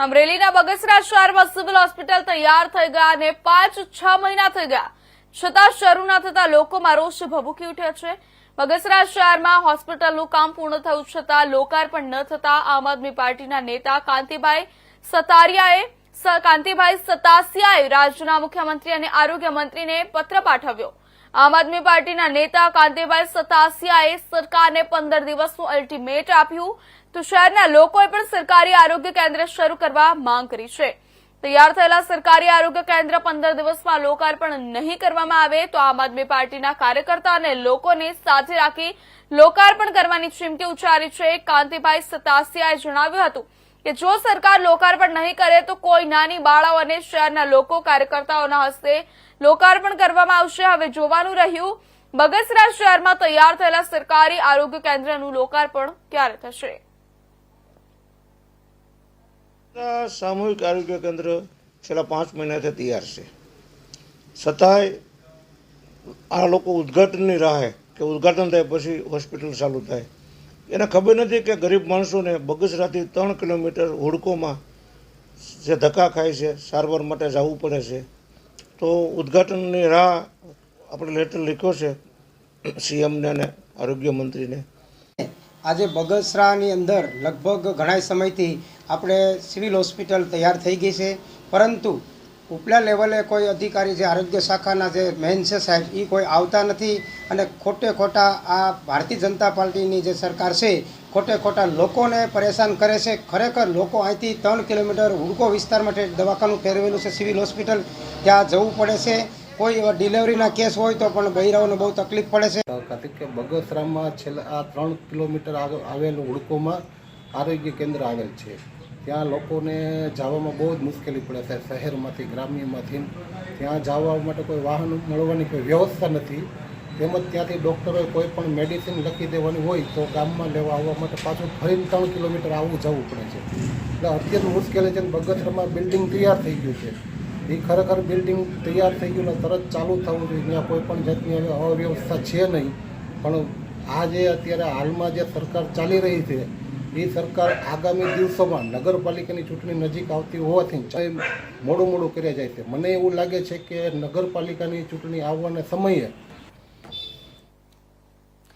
અમરેલીના બગસરા શહેરમાં civil hospital તૈયાર થઈ ગયા અને પાંચ છ મહિના થઈ ગયા. છતાં શરૂ ન થતા લોકોમાં રોષ ભભૂકી ઉઠ્યો છે. બગસરા શહેરમાં હોસ્પિટલનું કામ પૂર્ણ થયું છતાં લોકાર્પણ ન થતા આમ આદમી પાર્ટીના નેતા કાંતિભાઈ સતારિયાએ કાંતિભાઈ સતાસિયાએ રાજ્યના મુખ્યમંત્રી અને આરોગ્ય મંત્રીને પત્ર પાઠવ્યો. આમ આદમી પાર્ટીના નેતા કાંતિભાઈ સતાસિયાએ સરકારને પંદર દિવસનું અલ્ટિમેટ આપ્યું. તો શહેરના લોકોએ પણ સરકારી આરોગ્ય કેન્દ્ર શરૂ કરવા માંગ કરી છે. તૈયાર થયેલા સરકારી આરોગ્ય કેન્દ્ર પંદર દિવસમાં લોકાર્પણ નહીં કરવામાં આવે તો આમ આદમી પાર્ટીના કાર્યકર્તા અને લોકોને સાથે રાખી લોકાર્પણ કરવાની ચીમકી ઉચ્ચારી છે. કાંતિભાઈ સતાસિયાએ જણાવ્યું હતું કે જો સરકાર લોકાર્પણ નહીં કરે તો કોઈ નાની બાળાઓ અને શહેરના લોકો કાર્યકર્તાઓના હસ્તે લોકાર્પણ કરવામાં આવશે. હવે જોવાનું રહ્યું, બગસરા શહેરમાં તૈયાર થયેલા સરકારી આરોગ્ય કેન્દ્રનું લોકાર્પણ ક્યારે થશે? સામૂહિક આરોગ્ય કેન્દ્ર છેલ્લા પાંચ મહિનાથી તૈયાર છે. છતાંય આ લોકો ઉદઘાટનની રાહે કે ઉદ્ઘાટન થાય પછી હોસ્પિટલ ચાલુ થાય. એને ખબર નથી કે ગરીબ માણસોને બગસરાથી ત્રણ કિલોમીટર હોડકોમાં જે ધક્કા ખાય છે, સારવાર માટે જવું પડે છે. તો ઉદ્ઘાટનની રાહ આપણે લેટર લખ્યો છે, સીએમને અને આરોગ્ય મંત્રીને. આજે બગસરાની અંદર લગભગ ઘણા સમયથી આપણે સિવિલ હોસ્પિટલ તૈયાર થઈ ગઈ છે, પરંતુ ઉપલા લેવલે કોઈ અધિકારી જે આરોગ્ય શાખાના જે મેન છે સાહેબ એ કોઈ આવતા નથી અને ખોટે ખોટા આ ભારતીય જનતા પાર્ટીની જે સરકાર છે, ખોટે ખોટા લોકોને પરેશાન કરે છે. ખરેખર લોકો અહીંથી ત્રણ કિલોમીટર હુડકો વિસ્તાર માટે દવાખાનું ફેરવેલું છે, સિવિલ હોસ્પિટલ ત્યાં જવું પડે છે. કોઈ એવા ડિલિવરીના કેસ હોય તો પણ બૈરાઓને બહુ તકલીફ પડે છે. કે બગસરામાં છેલ્લા આ ત્રણ કિલોમીટર આવેલું હુડકોમાં આરોગ્ય કેન્દ્ર આવેલ છે. ત્યાં લોકોને જવામાં બહુ જ મુશ્કેલી પડે છે શહેરમાંથી, ગ્રામ્યમાંથી. ત્યાં જવા માટે કોઈ વાહન મળવાની કોઈ વ્યવસ્થા નથી. તેમજ ત્યાંથી ડૉક્ટરોએ કોઈ પણ મેડિસિન લખી દેવાની હોય તો ગામમાં લેવા આવવા માટે પાછું ફરીને ત્રણ કિલોમીટર આવવું જવું પડે છે. એટલે અત્યંત મુશ્કેલી છે અને બગસરામાં બિલ્ડિંગ તૈયાર થઈ ગયું છે. એ ખરેખર બિલ્ડિંગ તૈયાર થઈ ગયું તરત ચાલુ થવું જોઈએ. ત્યાં કોઈ પણ જાતની અવ્યવસ્થા છે નહીં. પણ આ જે અત્યારે હાલમાં જે સરકાર ચાલી રહી છે એ સરકાર આગામી દિવસોમાં નગરપાલિકાની ચૂંટણી નજીક આવતી હોવાથી મોડું મોડું કર્યા જાય છે. મને એવું લાગે છે કે નગરપાલિકાની ચૂંટણી આવવાના સમયે